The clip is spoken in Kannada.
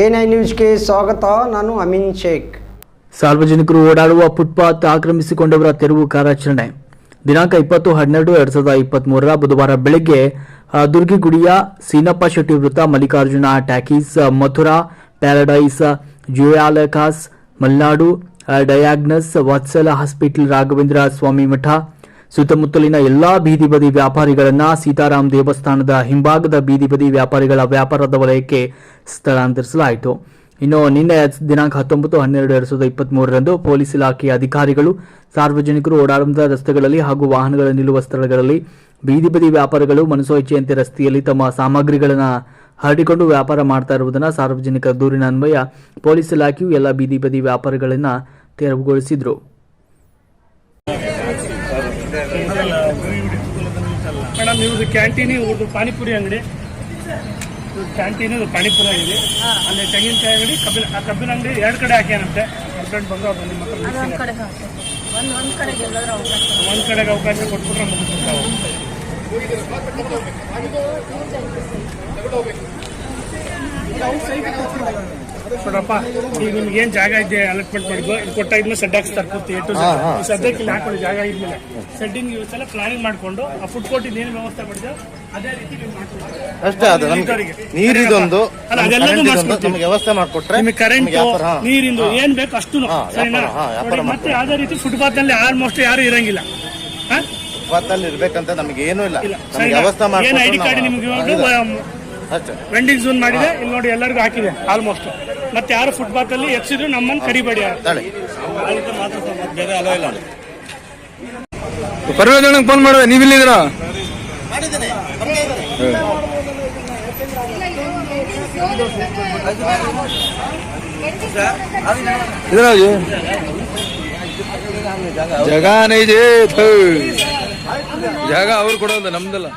ಎನ್ ಐ ನ್ಯೂಸ್ಗೆ ಸ್ವಾಗತ, ನಾನು ಅಮೀನ್ ಶೇಖ್. ಸಾರ್ವಜನಿಕರು ಓಡಾಡುವ ಫುಟ್ಪಾತ್ ಆಕ್ರಮಿಸಿಕೊಂಡವರ ತೆರವು ಕಾರ್ಯಾಚರಣೆ. ದಿನಾಂಕ ಇಪ್ಪತ್ತು ಹನ್ನೆರಡು ಎರಡ್ ಸಾವಿರದ ಇಪ್ಪತ್ತ್ ಮೂರರ ಬುಧವಾರ ಬೆಳಗ್ಗೆ ದುರ್ಗಿಗುಡಿಯ ಸೀನಪ್ಪ ಶೆಟ್ಟಿ ವೃತ್ತ Mallikarjuna talkies, Mathura, Paradise, Joyalukkas, Malnadu diagnostics, Vatsala hospital, Raghavendra Swamy ಮಠ ಸುತ್ತಮುತ್ತಲಿನ ಎಲ್ಲಾ ಬೀದಿ ಬದಿ ವ್ಯಾಪಾರಿಗಳನ್ನ ಸೀತಾರಾಮ್ ದೇವಸ್ಥಾನದ ಹಿಂಭಾಗದ ಬೀದಿ ಬದಿ ವ್ಯಾಪಾರಿಗಳ ವ್ಯಾಪಾರದ ವಲಯಕ್ಕೆ ಸ್ಥಳಾಂತರಿಸಲಾಯಿತು. ಇನ್ನು ನಿನ್ನೆ ದಿನಾಂಕ ಹತ್ತೊಂಬತ್ತು ಹನ್ನೆರಡು ಎರಡ್ ಸಾವಿರದ ಇಪ್ಪತ್ತ್ ಮೂರರಂದು ಪೊಲೀಸ್ ಇಲಾಖೆಯ ಅಧಿಕಾರಿಗಳು, ಸಾರ್ವಜನಿಕರು ಓಡಾಡುವ ರಸ್ತೆಗಳಲ್ಲಿ ಹಾಗೂ ವಾಹನಗಳ ನಿಲ್ಲುವ ಸ್ಥಳಗಳಲ್ಲಿ ಬೀದಿ ಬದಿ ವ್ಯಾಪಾರಿಗಳು ಮನಸೋ ಇಚ್ಛೆಯಂತೆ ರಸ್ತೆಯಲ್ಲಿ ತಮ್ಮ ಸಾಮಗ್ರಿಗಳನ್ನು ಹರಡಿಕೊಂಡು ವ್ಯಾಪಾರ ಮಾಡ್ತಾ ಇರುವುದನ್ನು ಸಾರ್ವಜನಿಕ ದೂರಿನ ಅನ್ವಯ ಪೊಲೀಸ್ ಇಲಾಖೆಯು ಎಲ್ಲ ಬೀದಿ ಬದಿ ವ್ಯಾಪಾರಿಗಳನ್ನ ತೆರವುಗೊಳಿಸಿದ್ರು. ಮೇಡಮ್ ಇವ್ರದ್ದು ಕ್ಯಾಂಟೀನ್ ಇವ್ರದ್ದು ಪಾನಿಪುರಿ ಅಂಗಡಿ. ಕ್ಯಾಂಟೀನ್ ಇದು ಪಾನಿಪುರಿ ಅಂಗಡಿ. ಅಲ್ಲಿ ತೆಂಗಿನಕಾಯಿ ಅಂಗಡಿ ಕಬ್ಬಿನ ಆ ಕಬ್ಬಿನ ಅಂಗಡಿ ಎರಡು ಕಡೆ ಹಾಕ್ಯಾನಂತೆ. ಫ್ರೆಂಡ್ ಬಂದು ಅವ್ರು ನಿಮ್ಮ ಹತ್ರ ಅದು ಒಂದ್ ಕಡೆ ಹಾಕು. ಒಂದ್ ಒಂದ್ ಕಡೆಗೆ ಎಲ್ಲಾದ್ರೂ ಅವಕಾಶ ಒಂದು ಕಡೆಗೆ ಅವಕಾಶ ಕೊಟ್ಬಿಟ್ರೆ ಮುಗಿಸ್ಬಿಡ್ತಾವೆ ನೋಡಪ್ಪ ಈಗ ನಿಮ್ಗೆ ಏನ್ ಜಾಗ ಇದೆ ಅಲಾಟ್ಮೆಂಟ್ ಮಾಡಿದ್ವು ಇದು ಕೊಟ್ಟಾದ್ಮೇಲೆ ಸೆಡ್ ಹಾಕ್ಸ್ತಾರೆ ಪೂರ್ತಿ ಸದ್ಯಕ್ಕೆ ಇಲ್ಲಿ ಹಾಕೊಳ್ಳಿ ಜಾಗ ಇದ್ಮೇಲೆ ಸೆಡ್ಡಿಂಗ್ ಎಲ್ಲ ಪ್ಲಾನಿಂಗ್ ಮಾಡ್ಕೊಂಡು ಆ ಫುಡ್ ಕೋರ್ಟ್ ಏನು ವ್ಯವಸ್ಥೆ ಮಾಡಿದ್ರು ಅದೇ ರೀತಿ ನೀವು ಮಾಡ್ಕೊಡ್ತೀವಿ ಅಷ್ಟೇ ಅದು ನಮ್ಗೆ ನೀರಿನವರಿಗೆ. ನೀರಿದೊಂದು ಅಲ್ಲ, ನಮ್ಗೆ ಅದೆಲ್ಲನೂ ಮಾಡಿಸ್ಕೊಡ್ತೀವಿ. ನಮ್ಗೆ ವ್ಯವಸ್ಥೆ ಮಾಡ್ಕೊಟ್ರೆ ನಿಮಗೆ ಕರೆಂಟ್. ನೀರಿಂದು ಏನ್ ಬೇಕು ಅಷ್ಟು ಸರಿನಾ? ನೋಡಿ, ಮತ್ತೆ ಯಾವುದೇ ರೀತಿ ಫುಟ್ಪಾತ್ನಲ್ಲಿ ಆಲ್ಮೋಸ್ಟ್ ಯಾರು ಇರಂಗಿಲ್ಲ. ಹಾ? ಇರ್ಬೇಕಂತ ನಮ್ಗೆ ಏನೂ ಇಲ್ಲ. ಇಲ್ಲ ನಮ್ಗೆ ಸರಿನಾ? ವ್ಯವಸ್ಥೆ ಏನ್ ಐ ಡಿ ಕಾರ್ಡ್ ನಿಮ್ಗೆ ಅಷ್ಟೇ. ವೆಂಡಿಂಗ್ ಝೋನ್ ಮಾಡಿದೆ. ಇಲ್ಲಿ ನೋಡಿ ಎಲ್ಲರಿಗೂ ಹಾಕಿದೆ ಆಲ್ಮೋಸ್ಟ್ ಮತ್ತೆ ಯಾರು ಫುಟ್ಪಾತ್ ಅಲ್ಲಿ ಎಪ್ಸಿದ್ರು ನಮ್ಮನ್ನು ಕರಿಬೇಡಿ ಯಾರು. ತಾಳಿ. ಪರ್ವತಣ್ಣಂಗೆ ಫೋನ್ ಮಾಡುವ ನೀವು ಇಲ್ಲಿದ್ದೀರಾ ಇದ್ರಾಜು ಜಾಗ ನೈಜೆ ಥು. ಜಾಗ ಅವ್ರು ಕೊಡೋದು ನಮ್ದಲ್ಲ.